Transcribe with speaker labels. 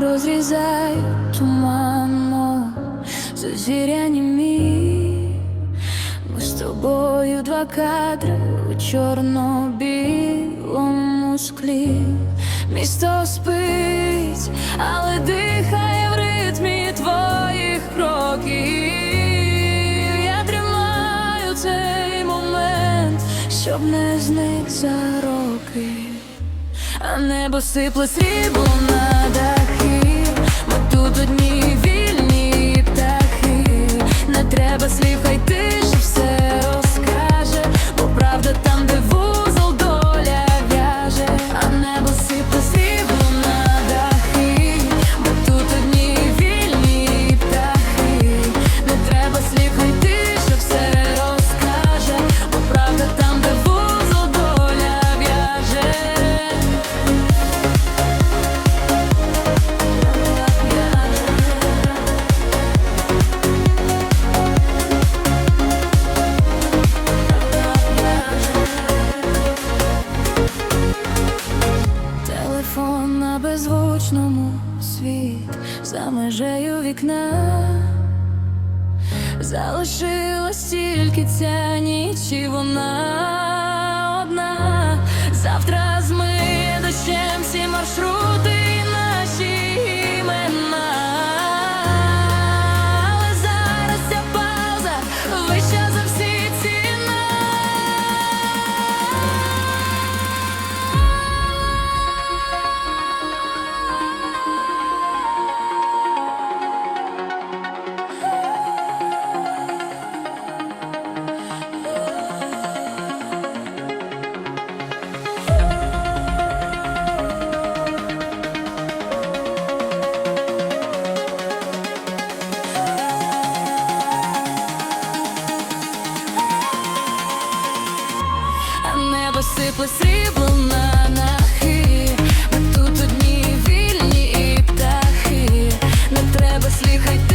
Speaker 1: розрізають туману зазіряні мій. Ми з тобою два кадри у чорно-білому склі. Місто спить, але дихає в ритмі твоїх кроків. Я тримаю цей момент, щоб не зник за роки. А небо сипле срібло на. Ми тут одні беззвучному світ за межею вікна. Залишилась тільки ця ніч, і вона одна. Сипле срібло нахи, ми тут одні вільні птахи, не треба сліхать.